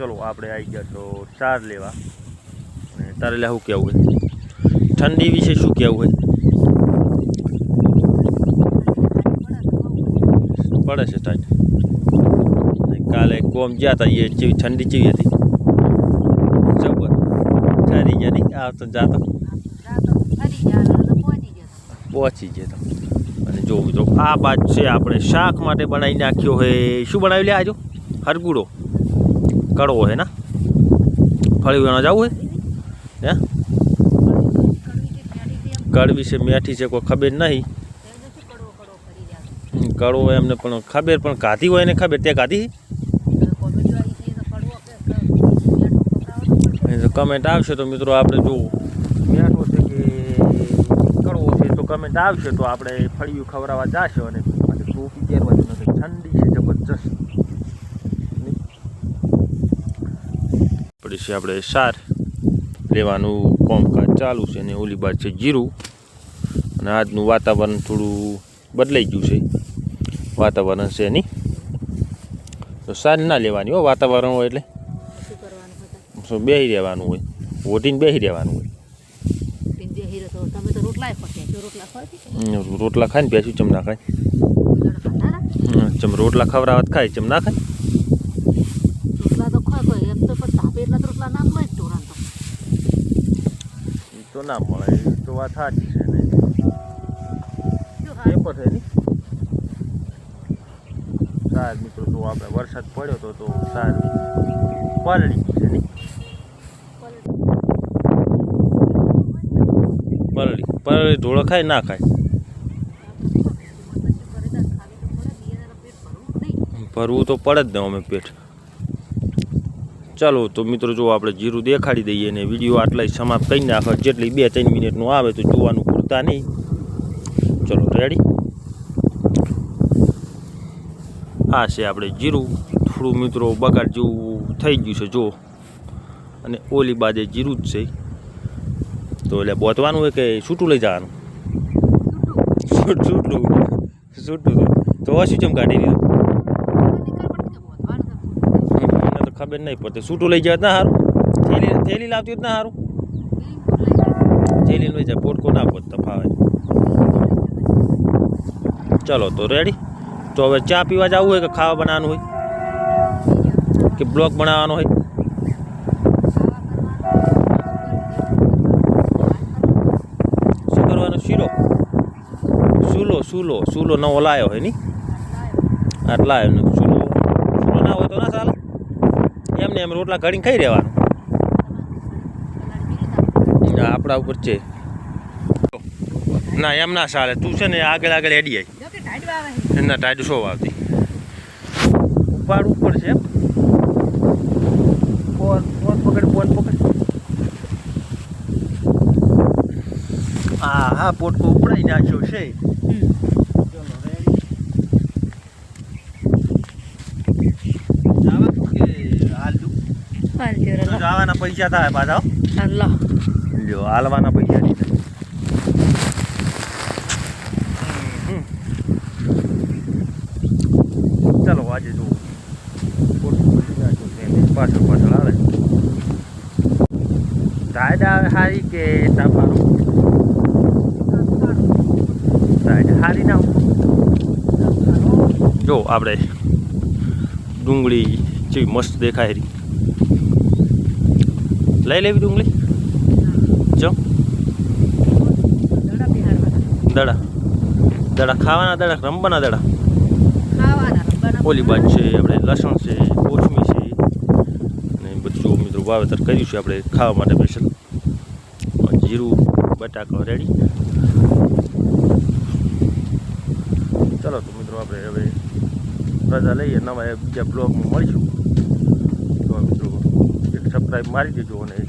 ચલો, આપણે આવી ગયા તો ચાર લેવા. તારે લે, શું કહેવું હોય? ઠંડી વિશે શું કહેવું હોય? પડે છે ટાઈટ કાલે કોમ ગયા હતા, એ જેવી ઠંડી જેવી હતી. જબર. ચારી ગયા નહીં? આ તો જાતો. પહોંચી ગયા અને જો મિત્રો આ બાજુ છે આપણે. શાક માટે બનાવી નાખ્યો હોય શું બનાવી લે આજો? હરગુડો. કડવો હે ના? ફળી વેણો જવું હે હે? કડવી છે, મેઠી છે, કોઈ ખબર નહીં. કડવો એમને પણ ખબર, પણ કાધી હોય ને ખબર, તે કાધી કમેન્ટ આવશે તો મિત્રો આપણે જો મેઠો છે કે કડવો છે તો કમેન્ટ આવશે તો આપણે ફળિયું ખવડાવવા જાશો અને ઠંડી છે, જબરજસ્ત પછી છે આપણે સાર લેવાનું કોમકાજ ચાલુ છે ને ઓલી બાદ છે જીરું. અને આજનું વાતાવરણ થોડું બદલાઈ ગયું છે. વાતાવરણ છે એની. તો સાર ના લેવાની હો વાતાવરણ હોય એટલે. શું બેસી રહેવાનું હોય? ઓઢીને બેસી રહેવાનું હોય. રોટલા ખાય ને બેસું ચમ ના ખાય. ચમ રોટલા ખવડાવત ખાય ચમ ના ખાય? તો ના મળે તો વાત સાચી છે ને. એ પણ છે નહીં સાહેબ મિત્રો તો આપણે વરસાદ પડ્યો તો તો સાર પલળી છે નહીં પલળી પલળી ધોળો ખાય ના ખાય. ભરવું તો પડે જ ને અમે પેટ. ચાલો તો મિત્રો જો આપણે જીરું દેખાડી દઈએ ને વીડિયો આટલા સમાપ્ત કરી નાખો. જેટલી બે ત્રણ મિનિટનું આવે તો જોવાનું પૂરતા નહીં. ચલો રેડી આ છે આપણે જીરું. થોડું મિત્રો બગાડ જેવું થઈ ગયું છે જો. અને ઓલી બાજે જીરું જ છે. તો એટલે બોતવાનું હોય કે છૂટું લઈ જવાનું? છૂટું. છૂટું. તો શું ચમ કાઢી દીધું મને તો ખબર નહીં પડતી. છૂટું લઈ જાય ના સારું થેલી થેલી લાવતી હોત ના સારું થેલી લઈ જાય પોટકો ના પોત ફાવે. ચલો, તો રેડી તો હવે ચા પીવા જવું હોય કે ખાવા બનાવવાનું હોય? કે બ્લોક બનાવવાનો હોય? શું કરવાનું? શીરો? સૂલો સૂલો. સૂલો નવો લાયો હોયની? આટલા આવ્યો સૂલો સૂલો ના હોય તો ના ચાલે. એમને એમ રોટલા ઘડીને ખાઈ રહેવાનું. આપણા ઉપર છે. ના એમ ના ચાલે. તું છે ને આગળ આગળ એડી આવી ના ટાઈડ શો આવતી ઉપાડ ઉપર છે ફોન ફોન પકડ ફોન પકડ. હા હા પોટકો ઉપડાઈ નાખ્યો છે ચલો રેડી જવાનું કે હાલતું તો જવાના પૈસા થાય પાછા જો લ્યો હાલવાના પૈસા નહીં થાય ચાલો આજે જો પોટકો બધી નાખ્યો છે ને પાછળ પાછળ આવે ટાઈડ આવે હારી કે તાપારું ટાઈડ હારી ના જો આપણે ડુંગળી જેવી મસ્ત દેખાય રહી. લઈ લેવી ડુંગળી? જો. દડા. દડા ખાવાના દડા રમવાના દડા? ઓલી બાજ છે આપણે લસણ છે કોથમી છે. અને બધું મિત્રો વાવેતર કર્યું છે આપણે ખાવા માટે સ્પેશિયલ જીરું બટાકા રેડી ચલો તો મિત્રો આપણે હવે રજા લઈએ નવા બીજા બ્લોગમાં મળીશું. સબસ્ક્રાઈબ મારી દેજો અને